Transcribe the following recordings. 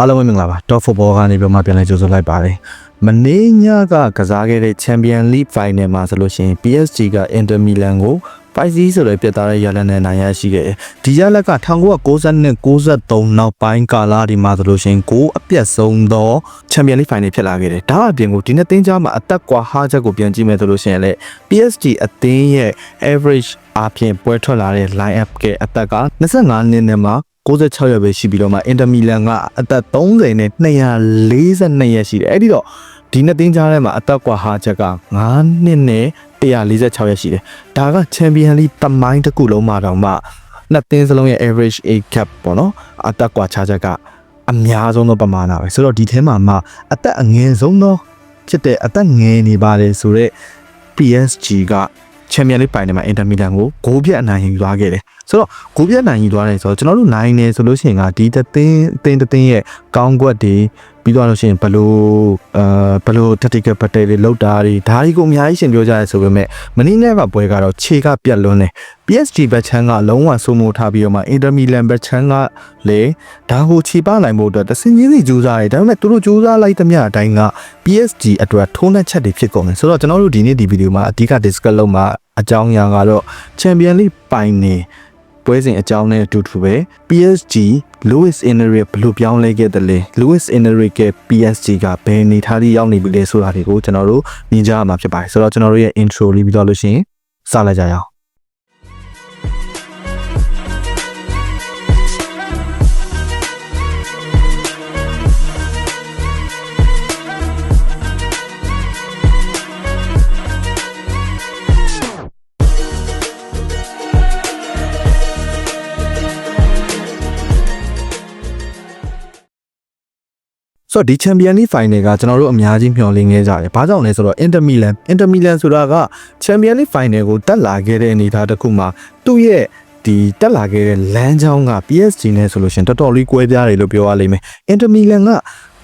အားလုံးပဲမင်္ဂလာပါ Top Football ကနေပြီးမှပြန်လည်ကြိုဆိုလိုက်ပါတယ်မနေ့ညကကစားခဲ့တဲ့ Champion League Final မှာဆိုလို့ရှိရင် PSG က Inter Milan ကို5-0ဆိုတဲ့ပြတ်သားတဲ့ရလဒ်နဲ့နိုင်ရရှိခဲ့တယ်ဒီရလဒ်က1990နဲ့93နောက်ပိုင်းကာလဒီမှာဆိုလို့ရှိရင်ကိုအပြတ်ဆုံးသော Champion League Final ဖြစ်လာခဲ့တယ်ဒါအပြင်ကိုဒီနှစ်သင်းကြားမှာအသက်ကွာဟာချက်ကိုပြန်ကြည့်မယ်ဆိုလို့ရှိရင်လည်း PSG အသင်းရဲ့ average အပြင်ပွဲထွက်လာတဲ့ line up ကအသက်က25နှစ်နဲ့မှာ 96ရက်ပဲရှိပြီးတော့မှအင်တာမီလန်ကအသက်30နဲ့242ရက်ရှိတယ်အဲ့ဒီတော့ဒီနှစ်သင်းကြားထဲမှာအသက်ကွာဟာချက်က9နှစ်နဲ့146ရက်ရှိတယ်ဒါကချန်ပီယံလိတမိုင်းတစ်ခုလုံးမှာတော့မှနှစ်သင်းစလုံးရဲ့ average age cap ပေါ့နော်အသက်ကွာခြားချက်ကအများဆုံးသောပမာဏပဲဆိုတော့ဒီထဲမှာမှအသက်အငယ်ဆုံးသောဖြစ်တဲ့အသက်ငယ်နေပါတယ်ဆိုတော့ PSG က ချန်ပီယံလိပိုင်ထဲမှာအင်တာမီလန်ကိုဂိုးပြတ်အနိုင်ယူသွားခဲ့တယ်ဆိုတော့ဂိုးပြတ်နိုင်ယူသွားတယ်ဆိုတော့ကျွန်တော်တို့နိုင်နေဆိုလို့ရှိရင်ကဒီတသင်းအသင်းတသင်းရဲ့ကောင်းကွက်တွေ ပြီးသွားလို့ရှိရင်ဘလို့အာဘလို့ tactical battle တွေလောက်တာတွေဒါတွေကိုအများကြီးရှင်ပြောကြရဲဆိုပေမဲ့မင်းနဲ့ကပွဲကတော့ခြေကပြတ်လွန်းတယ် PSG ဘက်ချမ်းကလုံးဝစိုးမိုးထားပြီးတော့မှ Inter Milan ဘက်ချမ်းကလည်းဒါကိုခြေပနိုင်ဖို့အတွက်တစင်းချင်းစီကြိုးစားတယ်ဒါပေမဲ့သူတို့ကြိုးစားလိုက်သမျှအတိုင်းက PSG အတွက်ထိုးနှက်ချက်တွေဖြစ်ကုန်တယ်ဆိုတော့ကျွန်တော်တို့ဒီနေ့ဒီဗီဒီယိုမှာအဓိက discuss လုပ်မှာအကြောင်းအရာကတော့ Champion League ပိုင်နေ ပွဲစဉ်အကြောင်းနဲ့အတူတူပဲ PSG Luis Enrique ဘယ်လိုပြောင်းလဲခဲ့တယ်လဲ Luis Enrique က PSG ကဘယ်နေထားလေးရောက်နေပြီလဲဆိုတာတွေကိုကျွန်တော်တို့မြင်ကြရမှာဖြစ်ပါတယ်ဆိုတော့ကျွန်တော်တို့ရဲ့ intro လေးပြီးတော့လို့ရှိရင်စလိုက်ကြရအောင် ဆိုတော့ဒီ Champion League Final ကကျွန်တော်တို့အများကြီးမျှော်လင့်ခဲ့ကြတယ်။ဘာကြောင့်လဲဆိုတော့ Inter Milan Inter Milan ဆိုတာက Champion League Final ကိုတက်လာခဲ့တဲ့အနေအထားတစ်ခုမှာသူ့ရဲ့ဒီတက်လာခဲ့တဲ့လမ်းကြောင်းက PSG နဲ့ဆိုလို့ရှိရင်တော်တော်လေးကွဲပြားတယ်လို့ပြောရလိမ့်မယ်။ Inter Milan က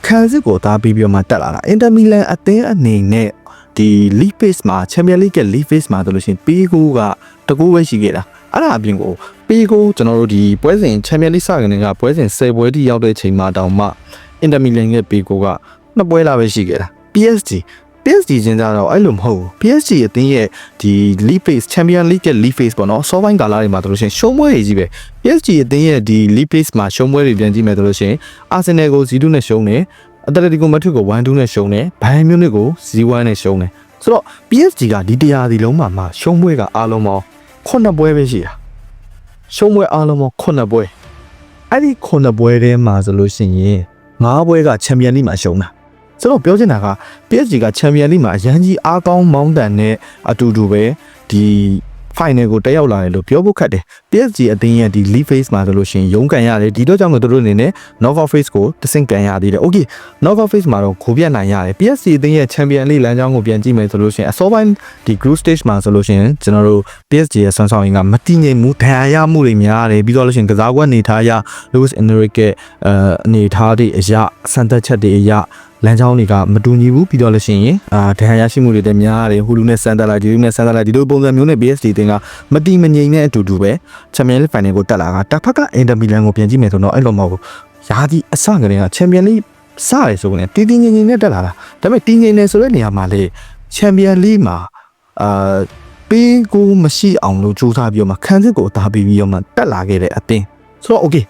ခံစစ်ကိုသားပြီးပြီးတော့မှတက်လာတာ။ Inter Milan အသင်းအနေနဲ့ဒီ League Phase မှာ Champion League ရဲ့ League Phase မှာဆိုလို့ရှိရင်ပေးကိုကတကူပဲရှိခဲ့တာ။အဲ့ဒါအပြင်ကိုပေးကိုကျွန်တော်တို့ဒီပွဲစဉ် Champion League စကနေကပွဲစဉ်10ပွဲတိရောက်တဲ့ချိန်မှာတောင်မှ အင်တာမီလန်ရဲ့ပေကိုကနှစ်ပွဲလာပဲရှိခဲ့တာ PSG PSG ချင်းကြတော့အဲ့လိုမဟုတ်ဘူး PSG အသင်းရဲ့ဒီ League Phase Champion League ရဲ့ League Phase ပေါ့နော်စောပိုင်းကာလတွေမှာတို့လို့ရှိရင်ရှုံးပွဲတွေကြီးပဲ PSG အသင်းရဲ့ဒီ League Phase မှာရှုံးပွဲတွေပြန်ကြည့်မယ်တို့လို့ရှိရင် Arsenal ကို0နဲ့ရှုံးတယ်အတလက်တီကိုမက်ဒရစ်ကို1-2နဲ့ရှုံးတယ်ဘိုင်မြူနစ်ကို0-1နဲ့ရှုံးတယ်ဆိုတော့ PSG ကဒီတရားဒီလုံးမှာမှရှုံးပွဲကအားလုံးပေါင်း9ပွဲပဲရှိတာရှုံးပွဲအားလုံးပေါင်း9ပွဲအဲ့ဒီ9ပွဲထဲမှာဆိုလို့ရှိရင် ငါးပွဲကချန်ပီယံလိမှာရှုံးတာဆိုတော့ပြောချင်တာက PSG ကချန်ပီယံလိမှာအရန်ကြီးအားကောင်းမောင်းတန်နဲ့အတူတူပဲဒီ final ကိုတက်ရောက်လာတယ်လို့ပြောဖို့ခက်တယ် PSG အသင်းရဲ့ဒီ league phase မှာဆိုလို့ရှိရင်ရုန်းကန်ရတယ်ဒီတော့ကြောင့်မို့သူတို့အနေနဲ့ knockout phase ကိုတဆင့်ကန်ရသေးတယ် okay knockout phase မှာတော့ခိုးပြတ်နိုင်ရတယ် PSG အသင်းရဲ့ champion league လမ်းကြောင်းကိုပြန်ကြည့်မယ်ဆိုလို့ရှိရင်အစောပိုင်းဒီ group stage မှာဆိုလို့ရှိရင်ကျွန်တော်တို့ PSG ရဲ့ဆွမ်းဆောင်ရင်းကမတည်ငြိမ်မှုဒဏ်ရာရမှုတွေများတယ်ပြီးတော့လို့ရှိရင်ကစားကွက်နေထားရ Luis Enrique ရဲ့အဲအနေထားတွေအရာစံသက်ချက်တွေအရာ လမ်းကြောင်းတွေကမတူညီဘူးပြီးတော့လို့ရှိရင်အာဒဏ်ရာရရှိမှုတွေလည်းများတယ်ဟူလူနဲ့စန်တက်လိုက်ဒီလူနဲ့စန်တက်လိုက်ဒီလိုပုံစံမျိုးနဲ့ PSG တင်ကမတီမငြိမ်တဲ့အတူတူပဲ Champions League Final ကိုတက်လာတာတစ်ဖက်က Inter Milan ကိုပြန်ကြည့်မယ်ဆိုတော့အဲ့လိုမဟုတ်ဘူးရာသီအစကတည်းက Champions League စရဲဆိုရင်တီးတီးငြိမ်ငြိမ်နဲ့တက်လာတာဒါပေမဲ့တီးငြိမ်နေဆိုတဲ့နေရာမှာလေ Champions League မှာအာပေးကိုမရှိအောင်လို့စူးစမ်းပြီးတော့မှခံစစ်ကိုအသာပေးပြီးတော့မှတက်လာခဲ့တဲ့အသင်းဆိုတော့ okay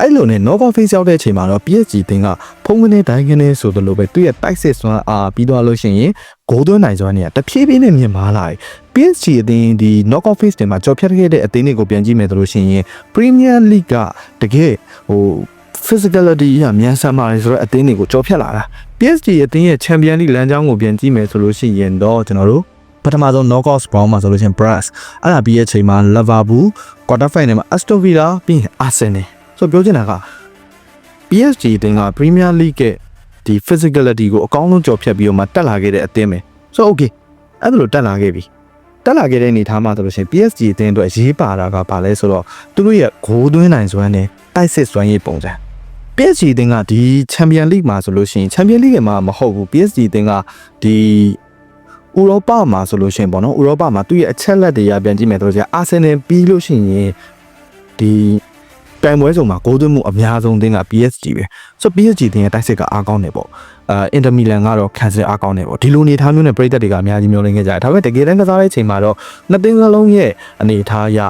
အဲ့လိုနဲ့ knockout phase ရောက်တဲ့အချိန်မှာတော့ PSG တင်းကဖုံးကနေတိုင်းကနေဆိုသလိုပဲသူ့ရဲ့တိုက်စစ်စွမ်းအားပြီးတော့လို့ရှိရင်ဂိုးသွင်းနိုင်စွမ်းတွေကတဖြည်းဖြည်းနဲ့မြင့်မားလာတယ် PSG အသင်းဒီ knockout phase တင်မှာကြော်ဖြတ်ခဲ့တဲ့အသင်းတွေကိုပြန်ကြည့်မယ်ဆိုလို့ရှိရင် Premier League ကတကယ်ဟို physicality ရမြန်ဆန်ပါတယ်ဆိုတော့အသင်းတွေကိုကြော်ဖြတ်လာတာ PSG အသင်းရဲ့ Champion League လမ်းကြောင်းကိုပြန်ကြည့်မယ်ဆိုလို့ရှိရင်တော့ကျွန်တော်တို့ပထမဆုံး knockout round မှာဆိုလို့ရှိရင် Brass အဲ့ဒါပြီးရဲ့အချိန်မှာ Liverpool quarter final မှာ Aston Villa ပြီးရင် Arsenal ဆိုတော့ပြောချင်တာက PSG တင်က Premier League ရဲ့ဒီ physicality ကိုအကောင်းဆုံးကြော်ဖြတ်ပြီးတော့မှတက်လာခဲ့တဲ့အသင်းပဲဆိုတော့ okay အဲ့ဒါလိုတက်လာခဲ့ပြီတက်လာခဲ့တဲ့အနေအထားမှာဆိုလို့ရှိရင် PSG အသင်းအတွက်ရေးပါတာကဘာလဲဆိုတော့သူတို့ရဲ့ဂိုးသွင်းနိုင်စွမ်းနဲ့တိုက်စစ်စွမ်းရည်ပုံစံ PSG အသင်းကဒီ Champion League မှာဆိုလို့ရှိရင် Champion League မှာမဟုတ်ဘူး PSG အသင်းကဒီဥရောပမှာဆိုလို့ရှိရင်ပေါ့နော်ဥရောပမှာသူ့ရဲ့အချက်လက်တွေရပြန်ကြည့်မယ်ဆိုလို့ရှိရင်အာဆင်နယ်ပြီးလို့ရှိရင်ဒီ ပြိုင်ပွဲစုံမှာဂိုးသွင်းမှုအများဆုံးတင်းက PSG ပဲဆိုတော့ PSG တင်းရဲ့တိုက်စစ်ကအားကောင်းတယ်ပေါ့အာအင်တာမီလန်ကတော့ခံစစ်အားကောင်းတယ်ပေါ့ဒီလိုအနေထားမျိုးနဲ့ပြည်သက်တွေကအများကြီးမျှော်လင့်ခဲ့ကြတယ်ဒါပေမဲ့တကယ်တမ်းကစားတဲ့အချိန်မှာတော့နှစ်တင်းစလုံးရဲ့အနေအထားအရ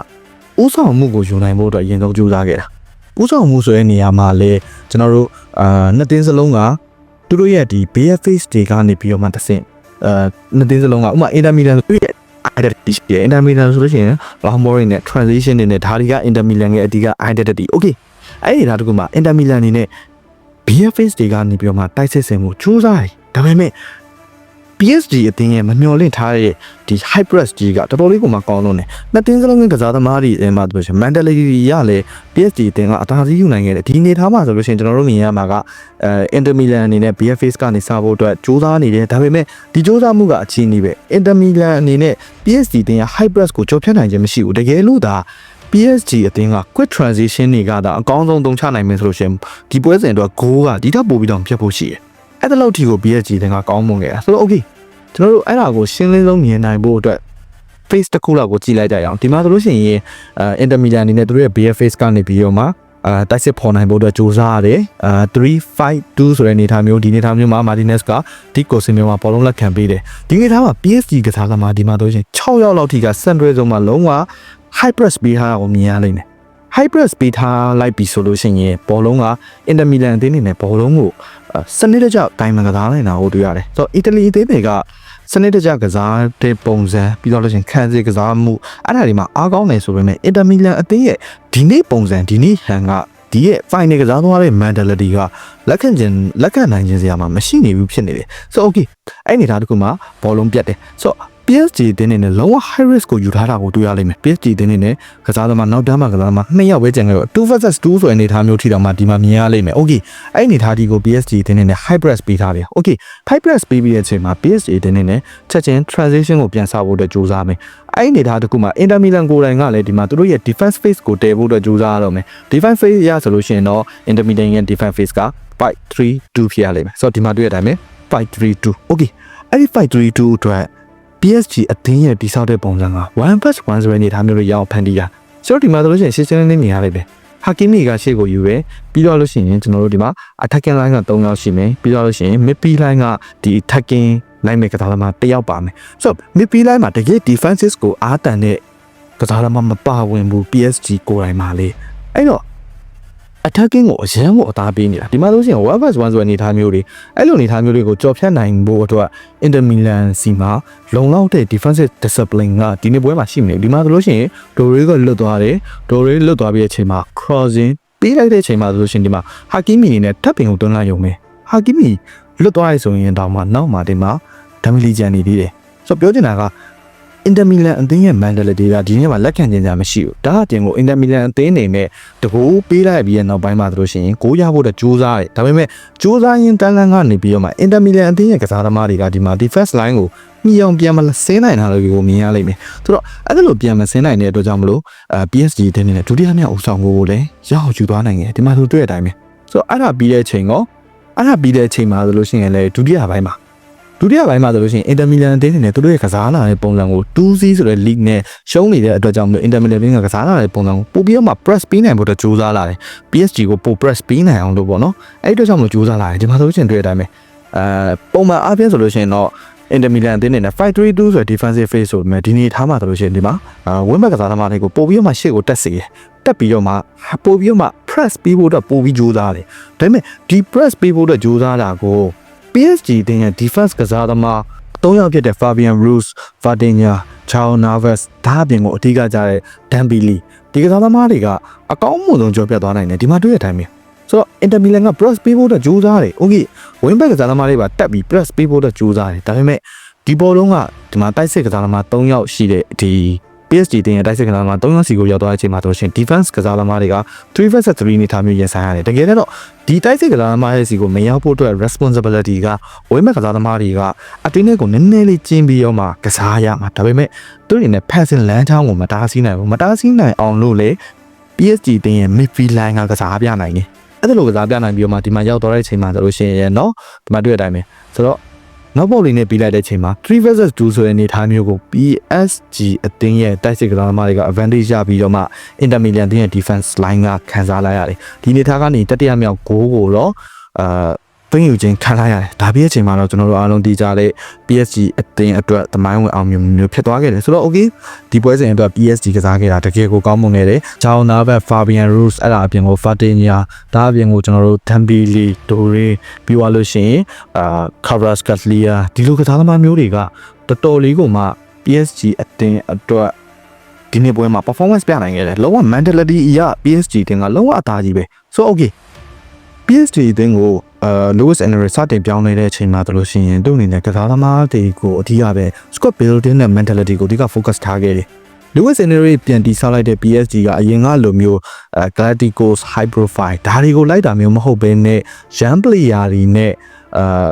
ဥဆောင်မှုကိုယူနိုင်ဖို့အတွက်အရင်ဆုံးကြိုးစားခဲ့တာဥဆောင်မှုဆိုတဲ့နေရာမှာလေကျွန်တော်တို့အာနှစ်တင်းစလုံးကသူတို့ရဲ့ဒီ BFX တွေကနေပြီးတော့မှတစ်ဆင့်အာနှစ်တင်းစလုံးကဥပမာအင်တာမီလန်ဆိုရဲ့ identity ရှိတယ် Inter Milan ဆိုလို့ရှိရင် Lampard နဲ့ transition တွေနဲ့ဒါတွေက Inter Milan ရဲ့အဓိက identity okay အဲ့ဒီဒါတကူမှာ Inter Milan အနေနဲ့ BFS တွေကနေပြီးတော့မှတိုက်စစ်ဆင်မှုစူးစမ်းတယ်ဒါပေမဲ့ PSG အတင်းရဲ့မမျှော်လင့်ထားတဲ့ဒီ high press ကြီးကတော်တော်လေးကိုမှကောင်းလို့နေနှစ်တင်းစလုံးကစားသမားတွေအဲမှာဆိုရှင် mentality ရလဲ PSG အတင်းကအသာစီးယူနိုင်ခဲ့တယ်ဒီနေထားမှာဆိုလို့ရှိရင်ကျွန်တော်တို့မြင်ရမှာကအဲ Inter Milan အနေနဲ့ BFS ကနေစဖို့အတွက်စူးစမ်းနေတယ်ဒါပေမဲ့ဒီစူးစမ်းမှုကအချင်းကြီးပဲ Inter Milan အနေနဲ့ PSG အတင်းရဲ့ high press ကိုကြော်ဖြတ်နိုင်ခြင်းမရှိဘူးတကယ်လို့ဒါ PSG အသင်းက quick transition တွေကဒါအကောင်းဆုံးသုံးချနိုင်မယ်ဆိုလို့ရှိရင်ဒီပွဲစဉ်တော့ goal ကဒီထက်ပိုပြီးတော့ဖြတ်ဖို့ရှိတယ်။အဲ့ဒါလောက်ထိကို PSG အသင်းကကောင်းမွန်ခဲ့တာဆိုတော့ okay ကျွန်တော်တို့အဲ့ဒါကိုရှင်းလင်းဆုံးမြင်နိုင်ဖို့အတွက် face တစ်ခုလောက်ကိုကြည့်လိုက်ကြရအောင်ဒီမှာဆိုလို့ရှိရင်အဲ Inter Milan အနေနဲ့သူတို့ရဲ့ BF face ကနေပြီးတော့မှအာတိုက်စစ်ဖော်နိုင်ဖို့အတွက်စူးစမ်းရတယ်အာ352ဆိုတဲ့အနေအထားမျိုးဒီအနေအထားမျိုးမှာ Martinez ကဒီကိုစင်မျိုးမှာဘောလုံးလက်ခံပေးတယ်ဒီအနေအထားမှာ PSG ကစားသမားဒီမှာဆိုရင်6ရောက်လောက်ထိက Central ဆုံးမှာလုံးဝ high press ပေးထားတာကိုမြင်ရလိမ့်မယ် high press ပေးထားလိုက်ပြီဆိုလို့ရှိရင်ဘောလုံးက Inter Milan အသင်းနေနဲ့ဘောလုံးကိုအာစနစ်တကျဂိုင်းမကစားနိုင်တာကိုတွေ့ရတယ်ဆိုတော့ Italy အသင်းတွေက စနစ်တကျကစားတဲ့ပုံစံပြီးတော့လို့ရှိရင်ခံစစ်ကစားမှုအဲ့ဒါတွေမှာအားကောင်းတယ်ဆိုပေမဲ့ Inter Milan အသင်းရဲ့ဒီနေ့ပုံစံဒီနေ့ဟန်ကဒီရဲ့ final ကစားသွားတဲ့ mentality ကလက်ခံခြင်းလက်ခံနိုင်ခြင်းစရာမှာမရှိနေဘူးဖြစ်နေတယ်ဆိုတော့ okay အဲ့ဒီနေသားတစ်ခုမှာဘောလုံးပြတ်တယ်ဆိုတော့ PSG တင်းနေနဲ့လုံးဝ high risk ကိုယူထားတာကိုတွေ့ရလိမ့်မယ် PSG တင်းနေနဲ့ကစားသမားနောက်တန်းမှာကစားသမားနှစ်ယောက်ပဲကျန်ခဲ့တော့2 versus 2ဆိုတဲ့အနေအထားမျိုးထိတောင်မှဒီမှာမြင်ရလိမ့်မယ် okay အဲ့ဒီအနေအထားဒီကို PSG တင်းနေနဲ့ high press ပေးထားတယ် okay high press ပေးပြီးတဲ့အချိန်မှာ PSG တင်းနေနဲ့ချက်ချင်း transition ကိုပြန်စားဖို့အတွက်ကြိုးစားမယ်အဲ့ဒီအနေအထားတစ်ခုမှာ Inter Milan ကိုယ်တိုင်ကလည်းဒီမှာသူတို့ရဲ့ defense phase ကိုတည်ဖို့အတွက်ကြိုးစားရတော့မယ် defense phase ရဆိုလို့ရှိရင်တော့ Inter Milan ရဲ့ defense phase က5-3-2ဖြစ်ရလိမ့်မယ်ဆိုတော့ဒီမှာတွေ့ရတဲ့အတိုင်းပဲ5-3-2 okay အဲ့ဒီ5-3-2အတွက် PSG အသင်းရဲ့တိဆောက်တဲ့ပုံစံက1 plus 1ဆိုတဲ့အနေအထားမျိုးတွေရအောင်ဖန်တီးတာဆိုတော့ဒီမှာဆိုလို့ရှိရင်ရှင်းရှင်းလင်းလင်းမြင်ရလိမ့်မယ်ဟာကီမီကရှေ့ကိုယူပဲပြီးတော့လို့ရှိရင်ကျွန်တော်တို့ဒီမှာ attacking line က3ယောက်ရှိမယ်ပြီးတော့လို့ရှိရင် midfield line ကဒီ attacking line မဲ့ကစားသမား1ယောက်ပါမယ်ဆိုတော့ midfield line မှာတကယ် defenses ကိုအားတန်တဲ့ကစားသမားမပါဝင်ဘူး PSG ကိုယ်တိုင်မှာလေအဲ့တော့ attacking ကိုအရန်ကိုအသားပေးနေတာဒီမှာဆိုရှင် 1 vs 1ဆိုတဲ့အနေအထားမျိုးတွေအဲ့လိုအနေအထားမျိုးတွေကိုကြော်ဖြတ်နိုင်ဖို့အတွက် Inter Milan စီမှာလုံလောက်တဲ့ defensive discipline ကဒီနေ့ပွဲမှာရှိမနေဒီမှာဆိုလို့ရှိရင် Dore ကလွတ်သွားတယ် Dore လွတ်သွားပြီးတဲ့အချိန်မှာ crossing ပေးလိုက်တဲ့အချိန်မှာဆိုလို့ရှိရင်ဒီမှာ Hakimi အနေနဲ့ထပ်ပင်ကိုတွန်းလိုက်ရုံပဲ Hakimi လွတ်သွားရဆိုရင်တောင်မှနောက်မှာဒီမှာ Damili ဂျန်နေသေးတယ်ဆိုတော့ပြောချင်တာက အင်တာမီလန်အသင်းရဲ့ mentality ကဒီနေ့မှာလက်ခံခြင်းကြမရှိဘူးဒါအပြင်ကိုအင်တာမီလန်အသင်းအနေနဲ့တကူပေးလိုက်ပြီးရဲ့နောက်ပိုင်းမှာတို့ရှိရင်ကိုရဖို့တဲ့ကြိုးစားတယ်ဒါပေမဲ့ကြိုးစားရင်တန်းလန်းကနေပြီးတော့မှအင်တာမီလန်အသင်းရဲ့ကစားသမားတွေကဒီမှာ defense line ကိုမြည်အောင်ပြန်မဆင်းနိုင်တာလို့ကိုမြင်ရလိမ့်မယ်ဆိုတော့အဲ့ဒါလိုပြန်မဆင်းနိုင်တဲ့အတွက်ကြောင့်မလို့အဲ PSG အသင်းနဲ့ဒုတိယမြောက်အုပ်ဆောင်ကိုလည်းရအောင်ယူသွားနိုင်တယ်ဒီမှာဆိုတွေ့ရတဲ့အတိုင်းပဲဆိုတော့အဲ့ဒါပြီးတဲ့အချိန်ကောအဲ့ဒါပြီးတဲ့အချိန်မှာဆိုလို့ရှိရင်လည်းဒုတိယပိုင်းမှာ ဒုတိယပိုင်းမှာဆိုလို့ရှိရင် Inter Milan အသင်းနဲ့သူတို့ရဲ့ကစားလာတဲ့ပုံစံကို 2C ဆိုတဲ့ league နဲ့ရှုံးနေတဲ့အတွက်ကြောင့်မလို့ Inter Milan ကကစားလာတဲ့ပုံစံကိုပို့ပြီးတော့မှ press ပေးနိုင်ဖို့အတွက်ကြိုးစားလာတယ် PSG ကိုပို့ press ပေးနိုင်အောင်လို့ပေါ့နော်အဲ့ဒီအတွက်ကြောင့်မလို့ကြိုးစားလာတယ်ဒီမှာဆိုလို့ရှိရင်တွေ့တဲ့အတိုင်းပဲအဲပုံမှန်အားဖြင့်ဆိုလို့ရှိရင်တော့ Inter Milan အသင်းနဲ့5-3-2ဆိုတဲ့ defensive phase ဆိုပေမဲ့ဒီနေ့ထားမှာဆိုလို့ရှိရင်ဒီမှာဝင်းဘက်ကစားသမားတွေကိုပို့ပြီးတော့မှရှေ့ကိုတက်စေတယ်တက်ပြီးတော့မှပို့ပြီးတော့မှ press ပေးဖို့အတွက်ပို့ပြီးကြိုးစားတယ်ဒါပေမဲ့ဒီ press ပေးဖို့အတွက်ကြိုးစားတာကို PSG တင်းရဲ့ defense ကစားသမား၃ယောက်ဖြစ်တဲ့ Fabian Ruiz, Vardinya, Chao Navas ဒါအပြင်ကိုအထူးကကြတဲ့ Dembele ဒီကစားသမားတွေကအကောင်းမှုဆုံးကြော်ပြတ်သွားနိုင်တယ်ဒီမှာတွေ့ရတဲ့အတိုင်းပဲဆိုတော့ Inter Milan က press ပေးဖို့အတွက်ကြိုးစားတယ်။ Okay wing back ကစားသမားတွေပါတက်ပြီး press ပေးဖို့အတွက်ကြိုးစားတယ်။ဒါပေမဲ့ဒီဘောလုံးကဒီမှာတိုက်စစ်ကစားသမား၃ယောက်ရှိတဲ့ဒီ PSG တင်ရဲ့တိုက်စစ်ကစားသမား၃ယောက်စီကိုရောက်သွားတဲ့အချိန်မှာဆိုရှင် defense ကစားသမားတွေက3 vs 3နေထားမျိုးရင်ဆိုင်ရတယ်။တကယ်တော့ဒီတိုက်စစ်ကစားသမားရဲ့စီကိုမရောက်ဖို့အတွက် responsibility ကဝိမဲ့ကစားသမားတွေကအတင်းနဲ့ကိုနည်းနည်းလေးကျင်းပြီးတော့မှကစားရမှာဒါပေမဲ့သူတွေနဲ့ passing လမ်းချောင်းကိုမတားဆီးနိုင်ဘူးမတားဆီးနိုင်အောင်လို့လေ PSG တင်ရဲ့ midfield line ကကစားပြနိုင်တယ်အဲ့ဒါလိုကစားပြနိုင်ပြီးတော့မှဒီမှာရောက်တော့တဲ့အချိန်မှာဆိုလို့ရှိရင်เนาะဒီမှာတွေ့တဲ့အတိုင်းပဲဆိုတော့ နောက်ပုတ်လေးနဲ့ပြီးလိုက်တဲ့အချိန်မှာ3 versus 2ဆိုတဲ့အနေအထားမျိုးကို PSG အသင်းရဲ့တိုက်စစ်ကစားသမားတွေက advantage ရပြီးတော့မှ Inter Milan တင်းရဲ့ defense line ကခံစားလိုက်ရတယ်ဒီအနေအထားကနေတတိယမြောက်ဂိုးကိုတော့အာ သွင်းယူခြင်းခံလိုက်ရတယ်ဒါပြီးတဲ့အချိန်မှာတော့ကျွန်တော်တို့အားလုံးသိကြတဲ့ PSG အသင်းအတွက်သမိုင်းဝင်အောင်မြင်မျိုးဖြစ်သွားခဲ့တယ်ဆိုတော့ okay ဒီပွဲစဉ်အတွက် PSG ကစားခဲ့တာတကယ်ကိုကောင်းမွန်ခဲ့တယ်။ဂျောင်းနာဘက် Fabian Ruiz အဲ့ဒါအပြင်ကို Fatinia ဒါအပြင်ကိုကျွန်တော်တို့ Dembele, Dore ပြီးသွားလို့ရှိရင်အာ Kvaratskhelia ဒီလိုကစားသမားမျိုးတွေကတော်တော်လေးကိုမှ PSG အသင်းအတွက်ဒီနေ့ပွဲမှာ performance ပြနိုင်ခဲ့တယ်။လုံးဝ mentality အရ PSG တင်ကလုံးဝအသားကြီးပဲ။ so okay PSG အသင်းကို အာ Lewis Enrique စတင်ပြောင်းလဲတဲ့အချိန်မှာတို့လို့ရှိရင်သူ့အနေနဲ့ကစားသမားတွေကိုအဓိကပဲ squad building နဲ့ mentality ကိုအဓိက focus ထားခဲ့တယ်။ Lewis Enrique ပြန်တီးဆောက်လိုက်တဲ့ PSG ကအရင်ကလိုမျိုးအဲ Galacticos high profile ဒါတွေကိုလိုက်တာမျိုးမဟုတ်ဘဲနဲ့ young player တွေနဲ့အာ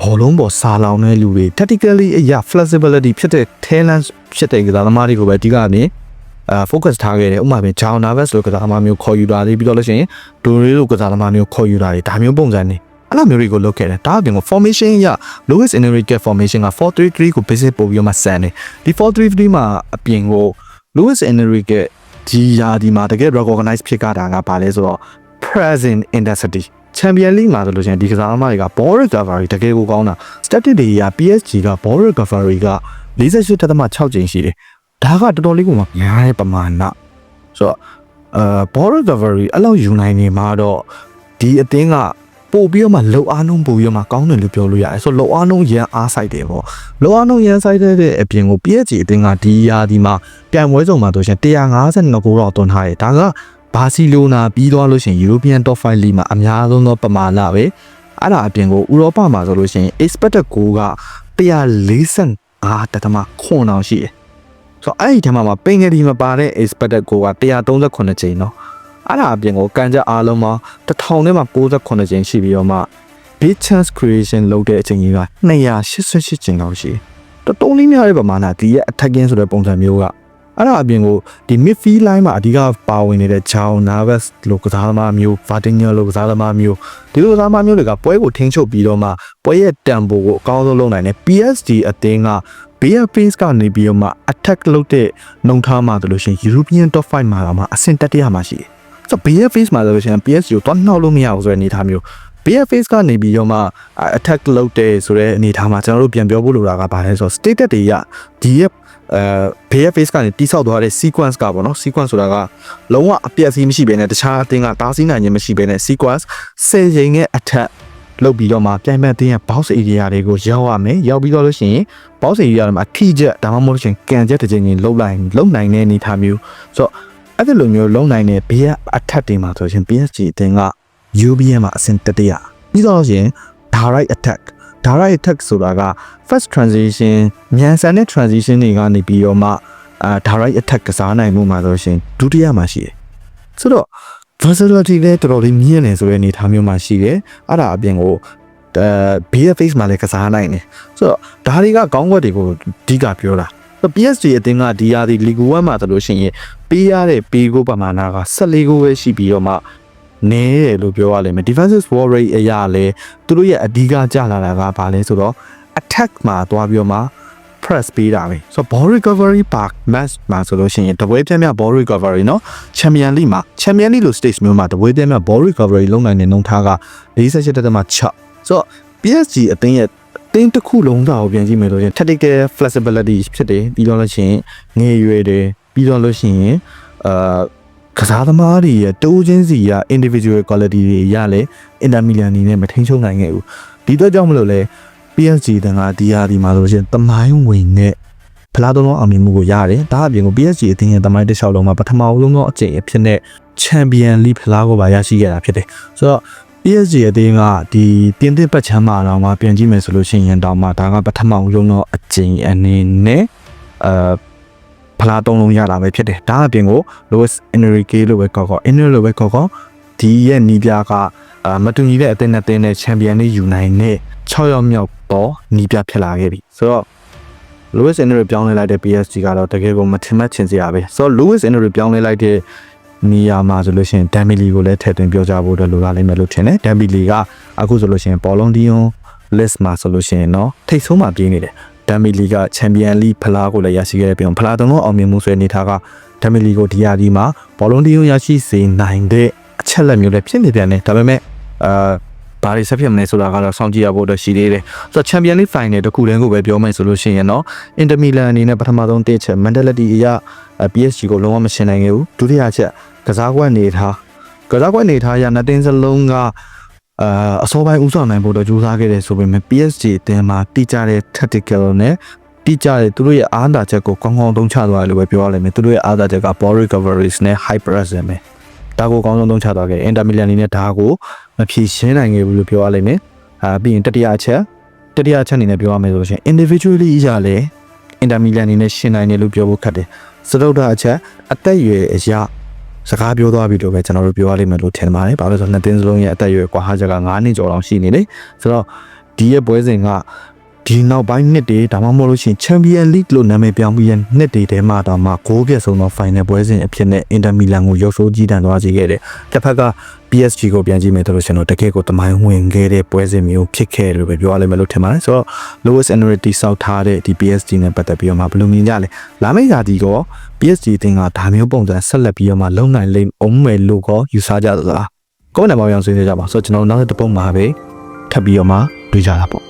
ဘောလုံးပေါ်စာလောင်တဲ့လူတွေ tactically အရာ flexibility ဖြစ်တဲ့ talent ဖြစ်တဲ့ကစားသမားတွေကိုပဲအဓိကနေအာ focus ထားခဲ့တယ်ဥပမာပြင် John Navas လိုကစားသမားမျိုးခေါ်ယူတာတွေပြီးတော့လို့ရှိရင် Dore လိုကစားသမားမျိုးခေါ်ယူတာတွေဒါမျိုးပုံစံနေ အဲ့လိုမျိုးတွေကိုလုပ်ခဲ့တယ်ဒါအပြင်ကို formation ရ Lewis Enrique formation က433ကို basic ပို့ပြီးတော့မှစံတယ်ဒီ433မှာအပြင်ကို Lewis Enrique ဒီယာဒီမှာတကယ် recognize ဖြစ်ကြတာကဘာလဲဆိုတော့ present intensity Champion League မှာဆိုလို့ရှိရင်ဒီကစားသမားတွေက ball recovery တကယ်ကိုကောင်းတာ static တွေရ PSG က ball recovery က48.6ကြိမ်ရှိတယ်ဒါကတော်တော်လေးကိုမှများတဲ့ပမာဏဆိုတော့အာ ball recovery အဲ့လောက်ယူနိုင်နေမှာတော့ဒီအသင်းက ပို့ပြီးတော့မှလောအားနှုံးပို့ပြီးတော့မှကောင်းတယ်လို့ပြောလို့ရတယ်ဆိုတော့လောအားနှုံးရန်အားဆိုင်တယ်ပေါ့လောအားနှုံးရန်ဆိုင်တဲ့အပြင်ကို PSG အသင်းကဒီယာဒီမှာပြန်ပွဲစုံမှာဆိုရှင်152ဂိုးတော့တွန်းထားတယ်ဒါကဘာစီလိုနာပြီးသွားလို့ရှိရင် European Top 5 League မှာအများဆုံးသောပမာဏပဲအဲ့ဒါအပြင်ကိုဥရောပမှာဆိုလို့ရှိရင် expected goal က145တက်တမခွန်အောင်ရှိတယ်ဆိုတော့အဲ့ဒီထဲမှာပင်ငယ်ဒီမပါတဲ့ expected goal က138ချိန်နော် အဲ့ဒါအပြင်ကိုကန်ကြအားလုံးမှာ1000နဲ့မှ68ချိန်ရှိပြီးတော့မှ big chance creation လုပ်တဲ့အချိန်ကြီးက288ချိန်လောက်ရှိတယ်တော်တော်လေးများတဲ့ပမာဏဒီရဲ့ attacking ဆိုတဲ့ပုံစံမျိုးကအဲ့ဒါအပြင်ကိုဒီ midfield line မှာအဓိကပါဝင်နေတဲ့ Jao Navas လိုကစားသမားမျိုး Vardinya လိုကစားသမားမျိုးဒီလိုကစားသမားမျိုးတွေကပွဲကိုထိန်းချုပ်ပြီးတော့မှပွဲရဲ့ tempo ကိုအကောင်းဆုံးလုပ်နိုင်တယ် PSG အသင်းက Beer Face ကနေပြီးတော့မှ attack လုပ်တဲ့နှုံထားမှဆိုလို့ရှိရင် European Top 5မှာတော့မှအဆင့်တက်တရမှာရှိတယ် ဆိုတော့ Beer Face မှာဆိုလို့ရှိရင် PSG ကိုတော့နှောက်လို့မရဘူးဆိုတဲ့အနေအထားမျိုး Beer Face ကနေပြီးတော့မှ attack လုပ်တဲ့ဆိုတဲ့အနေအထားမှာကျွန်တော်တို့ပြန်ပြောဖို့လိုတာကဘာလဲဆိုတော့ stated တွေရဒီရဲ့အဲ Beer Face ကနေတိဆောက်သွားတဲ့ sequence ကပေါ့နော် sequence ဆိုတာကလုံးဝအပြည့်အစည်းမရှိဘဲနဲ့တခြားအသင်းကတားဆီးနိုင်ခြင်းမရှိဘဲနဲ့ sequence 10ချိန်ရဲ့ attack လုပ်ပြီးတော့မှပြိုင်ဘက်အသင်းရဲ့ box area တွေကိုရောက်ရမယ်ရောက်ပြီးတော့လို့ရှိရင် box area တွေမှာထိချက်ဒါမှမဟုတ်လို့ရှိရင်ကန်ချက်တစ်ချိန်ချင်းလုံလိုက်လုံနိုင်တဲ့အနေအထားမျိုးဆိုတော့ အဲ့ဒီလိုမျိုးလုံနိုင်တဲ့ဘေးကအထက်တွေမှာဆိုရှင် PSG အသင်းက UBM မှာအဆင့်တတိယပြီးတော့ရှင် direct attack direct attack ဆိုတာက first transition မြန်ဆန်တဲ့ transition တွေကနေပြီးတော့မှအာ direct attack ကစားနိုင်မှုမှာဆိုရှင်ဒုတိယမှာရှိတယ်ဆိုတော့ versatility လည်းတော်တော်လေးမြင့်နေဆိုတဲ့အနေအထားမျိုးမှာရှိတယ်အဲ့ဒါအပြင်ကိုအဲ BFX မှာလည်းကစားနိုင်တယ်ဆိုတော့ဒါတွေကကောင်းွက်တွေကိုအဓိကပြောတာ PSG အသင်းကဒီရာဒီလီဂူ1မှာဆိုလို့ရှိရင်ပေးရတဲ့ပေးကိုပမာဏက14ကိုပဲရှိပြီးတော့မှနည်းတယ်လို့ပြောရလိမ့်မယ် defensive war rate အရာလဲသူတို့ရဲ့အဓိကကျလာတာကဘာလဲဆိုတော့ attack မှာသွားပြီးတော့မှ press ပေးတာပဲဆိုတော့ ball recovery park match မှာဆိုလို့ရှိရင်တပွဲပြတ်မြတ် ball recovery เนาะ champion league မှာ champion league လို့ stage မျိုးမှာတပွဲပြတ်မြတ် ball recovery လုပ်နိုင်တဲ့နှုန်းထားက48.6ဆိုတော့ PSG အသင်းရဲ့ တင်းတစ်ခုလုံးသားကိုပြန်ကြည့်မယ်ဆိုရင် tactical flexibility ဖြစ်တယ်ပြီးတော့လို့ရှိရင်ငယ်ရွယ်တယ်ပြီးတော့လို့ရှိရင်အာကစားသမားတွေရဲ့တိုးချင်းစီရ individual quality တွေရလဲ Inter Milan နေနဲ့မထိန်ချုပ်နိုင်ခဲ့ဘူးဒီအတွက်ကြောင့်မလို့လဲ PSG တန်ကဒီဟာဒီမှာဆိုရှင်တမိုင်းဝင်နဲ့ဖလားသုံးလုံးအောင်မြင်မှုကိုရတယ်ဒါအပြင်ကို PSG အသင်းရဲ့တမိုင်းတစ်လျှောက်လုံးမှာပထမဆုံးသောအကြိမ်အဖြစ်နဲ့ Champion League ဖလားကိုပါရရှိခဲ့တာဖြစ်တယ်ဆိုတော့ PSG အသင်းကဒီတင်းတစ်ပတ်ချမ်းမှာတော့မှပြန်ကြည့်မယ်ဆိုလို့ရှိရင်တောင်မှဒါကပထမဆုံးသောအကြိမ်အနေနဲ့အာဖလားသုံးလုံးရတာပဲဖြစ်တယ်ဒါအပြင်ကို Luis Enrique လို့ပဲခေါ်ခေါ် Enrique လို့ပဲခေါ်ခေါ်ဒီရဲ့နီးပြကအာမတူညီတဲ့အသင်းနဲ့အသင်းနဲ့ Champion League ယူနိုင်တဲ့6ရောက်မြောက်တော့နီးပြဖြစ်လာခဲ့ပြီဆိုတော့ Lewis Enrique ပြောင်းလဲလိုက်တဲ့ PSG ကတော့တကယ်ကိုမထင်မှတ်ချင်စရာပဲဆိုတော့ Lewis Enrique ပြောင်းလဲလိုက်တဲ့ နေရာမှာဆိုလို့ရှိရင်ဒမ်ဘီလီကိုလည်းထည့်သွင်းပြောကြဖို့အတွက်လိုလာလိမ့်မယ်လို့ထင်တယ်ဒမ်ဘီလီကအခုဆိုလို့ရှိရင်ပေါ်လုံးဒီယွန် list မှာဆိုလို့ရှိရင်တော့ထိတ်ဆုံးမှပြေးနေတယ်ဒမ်ဘီလီကချန်ပီယံလိဖလားကိုလည်းရရှိခဲ့တဲ့ပြင်ဖလားတုံးလုံးအောင်မြင်မှုဆွဲနေထားကဒမ်ဘီလီကိုဒီယာဒီမှာဘောလုံးဒီယိုရရှိစေနိုင်တဲ့အချက်လက်မျိုးလည်းဖြစ်နေပြန်တယ်ဒါပေမဲ့အာ ဘာတွေဆက်ဖြစ်မလဲဆိုတာကတော့စောင့်ကြည့်ရဖို့အတွက်ရှိသေးတယ်။ဆိုတော့ Champions League Final တခုတည်းကိုပဲပြောမယ်ဆိုလို့ရှိရင်တော့ Inter Milan အနေနဲ့ပထမဆုံးတစ်ချက် mentality အရ PSG ကိုလုံးဝမရှင်းနိုင်ခဲ့ဘူး။ဒုတိယချက်ကစားကွက်နေထားကစားကွက်နေထားရနှစ်တင်းစလုံးကအာအစောပိုင်းဥဆောင်နိုင်ဖို့တော့ကြိုးစားခဲ့တယ်ဆိုပေမဲ့ PSG အသင်းမှာတိကျတဲ့ tactical နဲ့တိကျတဲ့သူတို့ရဲ့အားသာချက်ကိုကောင်းကောင်းသုံးချသွားတယ်လို့ပဲပြောရလိမ့်မယ်။သူတို့ရဲ့အားသာချက်က ball recoveries နဲ့ high press ပဲ။ ဒါကိုအကောင်းဆုံးသုံးချသွားခဲ့တယ်အင်တာမီလန်အနေနဲ့ဒါကိုမဖြေရှင်းနိုင်ခဲ့ဘူးလို့ပြောရလိမ့်မယ်အာပြီးရင်တတိယအချက်တတိယအချက်အနေနဲ့ပြောရမယ်ဆိုလို့ရှိရင် individually အရာလေအင်တာမီလန်အနေနဲ့ရှင်းနိုင်တယ်လို့ပြောဖို့ခက်တယ်စတုဒ္ဓအချက်အသက်အရွယ်အရာစကားပြောသွားပြီလို့ပဲကျွန်တော်တို့ပြောရလိမ့်မယ်လို့ထင်ပါတယ်ဘာလို့လဲဆိုတော့နှစ်သင်းစလုံးရဲ့အသက်အရွယ်ကွာဟချက်က9နှစ်ကျော်လောက်ရှိနေလေဆိုတော့ဒီရဲ့ပွဲစဉ်က ဒီနောက်ပိုင်းနှစ်တွေဒါမှမဟုတ်လို့ရှိရင် Champion League လို့နာမည်ပြောင်းပြီးရဲ့နှစ်တွေထဲမှာတော့မှဂိုးပြတ်ဆုံးသော final ပွဲစဉ်အဖြစ်နဲ့ Inter Milan ကိုရုပ်ဆိုးကြီးတန်းသွားစေခဲ့တယ်။တစ်ဖက်က PSG ကိုပြန်ကြည့်မယ်ဆိုလို့ရှိရင်တော့တကယ့်ကိုတမိုင်းဝင်ခဲ့တဲ့ပွဲစဉ်မျိုးဖြစ်ခဲ့တယ်လို့ပဲပြောရလိမ့်မယ်လို့ထင်ပါတယ်။ဆိုတော့ Lewis Enrique စောက်ထားတဲ့ဒီ PSG နဲ့ပတ်သက်ပြီးတော့မှဘယ်လိုမြင်ကြလဲ။လာမယ့်ရာသီက PSG အသင်းကဒါမျိုးပုံစံဆက်လက်ပြီးတော့မှလုံနိုင်လိမ့်အောင်မယ်လို့ကောယူဆကြသလား။ကောမန့်နံပါတ်အောင်ဆွေးနွေးကြပါဆိုတော့ကျွန်တော်နောက်တစ်ပုတ်မှာပဲထပ်ပြီးတော့မှတွေ့ကြတာပေါ့